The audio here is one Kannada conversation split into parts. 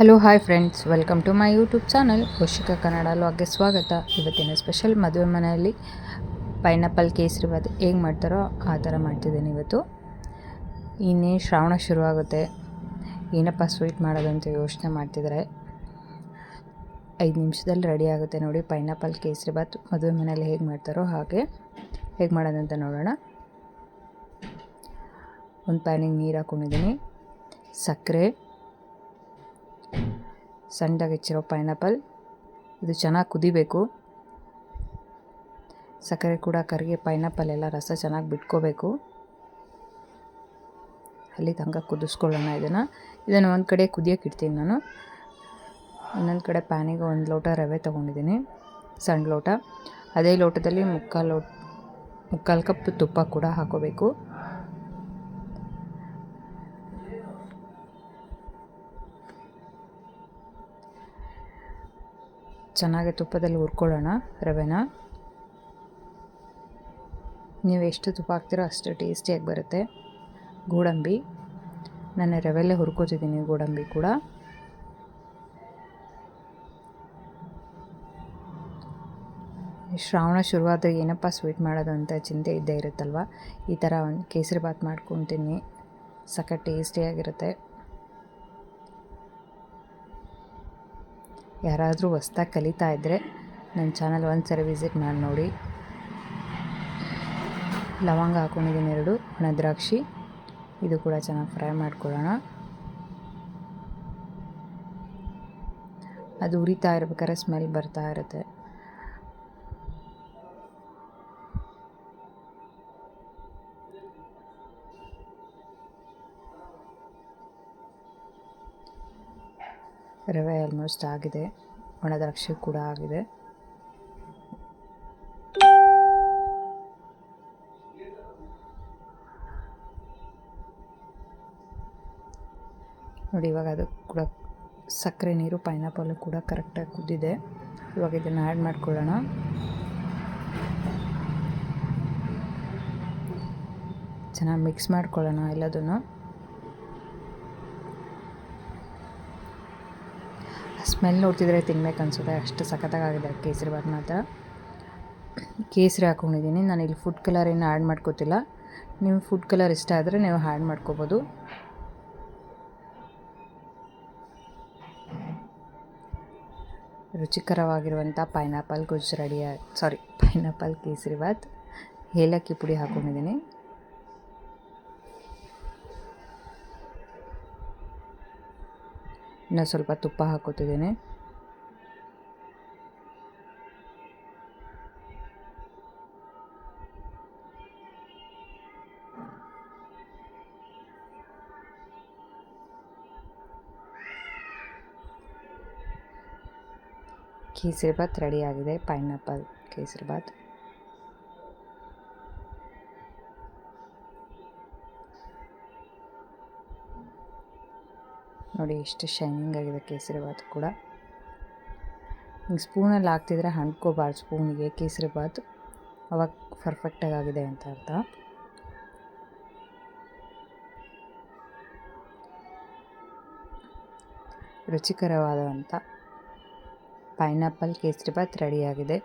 Hello hi friends welcome to my YouTube channel ಪೋಷಕ ಕನ್ನಡ ಲಾಗ್ಗೆ ಸ್ವಾಗತ. ಇವತ್ತಿನ ಸ್ಪೆಷಲ್ ಮದುವೆ ಮನೆಯಲ್ಲಿ ಪೈನಾಪಲ್ ಕೇಸರಿ ಬಾತ್ ಹೇಗೆ ಮಾಡ್ತಾರೋ ಆ ಥರ ಮಾಡ್ತಿದ್ದೇನೆ ಇವತ್ತು. ಇನ್ನೇ ಶ್ರಾವಣ ಶುರುವಾಗುತ್ತೆ. ಏನಪ್ಪ ಸ್ವೀಟ್ ಮಾಡೋದಂತ ಯೋಚನೆ ಮಾಡ್ತಿದ್ದಾರೆ ಐದು ನಿಮಿಷದಲ್ಲಿ ರೆಡಿ ಆಗುತ್ತೆ ನೋಡಿ ಪೈನಾಪಲ್ ಕೇಸರಿ ಬಾತ್ ಮದುವೆ ಮನೆಯಲ್ಲಿ ಹೇಗೆ ಮಾಡ್ತಾರೋ ಹಾಗೆ. ಹೇಗೆ ಮಾಡೋದಂತ ನೋಡೋಣ. ಒಂದು ಪ್ಯಾನಿಗೆ ನೀರು ಹಾಕ್ಕೊಂಡಿದ್ದೀನಿ ಸಕ್ಕರೆ. ಸಣ್ಣದಾಗಿ ಹೆಚ್ಚಿರೋ ಪೈನಾಪಲ್. ಇದು ಚೆನ್ನಾಗಿ ಕುದಿಬೇಕು. ಸಕ್ಕರೆ ಕೂಡ ಕರಿಗೆ ಪೈನಾಪಲ್ ಎಲ್ಲ ರಸ ಚೆನ್ನಾಗಿ ಬಿಟ್ಕೋಬೇಕು. ಅಲ್ಲಿ ತನಕ ಕುದಿಸ್ಕೊಳ್ಳೋಣ ಇದನ್ನು. ಇದನ್ನು ಒಂದು ಕಡೆ ಕುದಿಯೋಕೆ ಇಡ್ತೀನಿ ನಾನು. ಇನ್ನೊಂದು ಕಡೆ ಪ್ಯಾನಿಗೆ ಒಂದು ಲೋಟ ರವೆ ತೊಗೊಂಡಿದ್ದೀನಿ. ಸಣ್ಣ ಲೋಟ. ಅದೇ ಲೋಟದಲ್ಲಿ ಮುಕ್ಕಾಲು ಲೋಟ ಮುಕ್ಕಾಲು ಕಪ್ ತುಪ್ಪ ಕೂಡ ಹಾಕೋಬೇಕು. ಚೆನ್ನಾಗಿ ತುಪ್ಪದಲ್ಲಿ ಹುರ್ಕೊಳ್ಳೋಣ, ರವೆನ. ನೀವು ಎಷ್ಟು ತುಪ್ಪ ಹಾಕ್ತೀರೋ ಅಷ್ಟು ಟೇಸ್ಟಿಯಾಗಿ ಬರುತ್ತೆ. ಗೋಡಂಬಿ. ನಾನು ರವೆಲ್ಲೇ ಹುರ್ಕೋತಿದ್ದೀನಿ ಗೋಡಂಬಿ ಕೂಡ. ಶ್ರಾವಣ ಶುರುವಾದಾಗ ಏನಪ್ಪ ಸ್ವೀಟ್ ಮಾಡೋದು ಅಂತ ಚಿಂತೆ ಇದ್ದೇ ಇರುತ್ತಲ್ವ? ಈ ಥರ ಒಂದು ಕೇಸರಿ ಬಾತ್ ಮಾಡ್ಕೊತೀನಿ. ಸಖತ್ ಟೇಸ್ಟಿಯಾಗಿರುತ್ತೆ. ಯಾರಾದರೂ ಹೊಸ್ದಾಗಿ ಕಲಿತಾ ಇದ್ದರೆ ನನ್ನ ಚಾನಲ್ ಒಂದು ಸರಿ ವಿಸಿಟ್ ಮಾಡಿ ನೋಡಿ. ಲವಂಗ ಹಾಕ್ಕೊಂಡಿದ್ದೀನಿ ಎರಡು, ಒಣ ದ್ರಾಕ್ಷಿ. ಇದು ಕೂಡ ಚೆನ್ನಾಗಿ ಫ್ರೈ ಮಾಡ್ಕೊಳ್ಳೋಣ. ಅದು ಉರಿತಾ ಇರ್ಬೇಕಾದ್ರೆ ಸ್ಮೆಲ್ ಬರ್ತಾ ಇರುತ್ತೆ. ರವೆ ಆಲ್ಮೋಸ್ಟ್ ಆಗಿದೆ. ಒಣದ್ರಾಕ್ಷಿ ಕೂಡ ಆಗಿದೆ. ನೋಡಿ, ಇವಾಗ ಅದು ಕೂಡ ಸಕ್ಕರೆ ನೀರು ಪೈನಾಪಲ್ಲು ಕೂಡ ಕರೆಕ್ಟಾಗಿ ಕುದ್ದಿದೆ. ಇವಾಗ ಇದನ್ನು ಆ್ಯಡ್ ಮಾಡ್ಕೊಳ್ಳೋಣ. ಚೆನ್ನಾಗಿ ಮಿಕ್ಸ್ ಮಾಡ್ಕೊಳ್ಳೋಣ ಎಲ್ಲದನ್ನು. ಸ್ಮೆಲ್ ನೋಡ್ತಿದ್ರೆ ತಿನ್ಬೇಕು ಅನಿಸುತ್ತೆ ಅಷ್ಟು ಸಖತ್ತಾಗಿದೆ ಕೇಸರಿ ಬಾತ್ ಮಾತ್ರ ಕೇಸರಿ ಹಾಕ್ಕೊಂಡಿದ್ದೀನಿ ನಾನು ಇಲ್ಲಿ ಫುಡ್ ಕಲರ್ ಏನು ಆ್ಯಡ್ ಮಾಡ್ಕೋತಿಲ್ಲ. ನಿಮ್ಮ ಫುಡ್ ಕಲರ್ ಇಷ್ಟ ಆದರೆ ನೀವು ಆ್ಯಡ್ ಮಾಡ್ಕೋಬೋದು. ರುಚಿಕರವಾಗಿರುವಂಥ ಪೈನಾಪಲ್ ಗುಜ್ ಸಾರಿ ಪೈನಾಪಲ್ ಕೇಸರಿ ಬಾತ್ ಏಲಕ್ಕಿ ಪುಡಿ ಹಾಕ್ಕೊಂಡಿದ್ದೀನಿ ಇನ್ನು ಸ್ವಲ್ಪ ತುಪ್ಪ ಹಾಕೋತಿದ್ದೇನೆ. ಕೇಸರಿ ಬಾತ್ ರೆಡಿಯಾಗಿದೆ ಪೈನಾಪಲ್ ಕೇಸರಿ ನೋಡಿ ಎಷ್ಟು ಶೈನಿಂಗ್ ಆಗಿದೆ ಕೇಸರಿ ಬಾತ್ ಕೂಡ. ಹಿಂಗೆ ಸ್ಪೂನಲ್ಲಿ ಹಾಕ್ತಿದ್ರೆ ಹಣ್ಕೋಬಾರ್ದು ಸ್ಪೂನಿಗೆ ಕೇಸರಿ ಬಾತ್ ಅವಾಗ ಪರ್ಫೆಕ್ಟಾಗಿ ಆಗಿದೆ ಅಂತ ಅರ್ಥ. ರುಚಿಕರವಾದಂಥ ಪೈನಾಪಲ್ ಕೇಸರಿ ಬಾತ್ ರೆಡಿಯಾಗಿದೆ.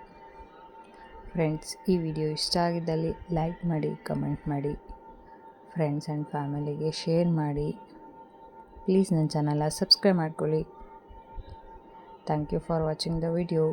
ಫ್ರೆಂಡ್ಸ್ ಈ ವಿಡಿಯೋ ಇಷ್ಟ ಆಗಿದ್ದಲ್ಲಿ ಲೈಕ್ ಮಾಡಿ ಕಮೆಂಟ್ ಮಾಡಿ. ಫ್ರೆಂಡ್ಸ್ ಆ್ಯಂಡ್ ಫ್ಯಾಮಿಲಿಗೆ ಶೇರ್ ಮಾಡಿ. ಪ್ಲೀಸ್ ನನ್ನ ಚಾನಲ್ನ ಸಬ್ಸ್ಕ್ರೈಬ್ ಮಾಡ್ಕೊಳ್ಳಿ. Thank you for watching the video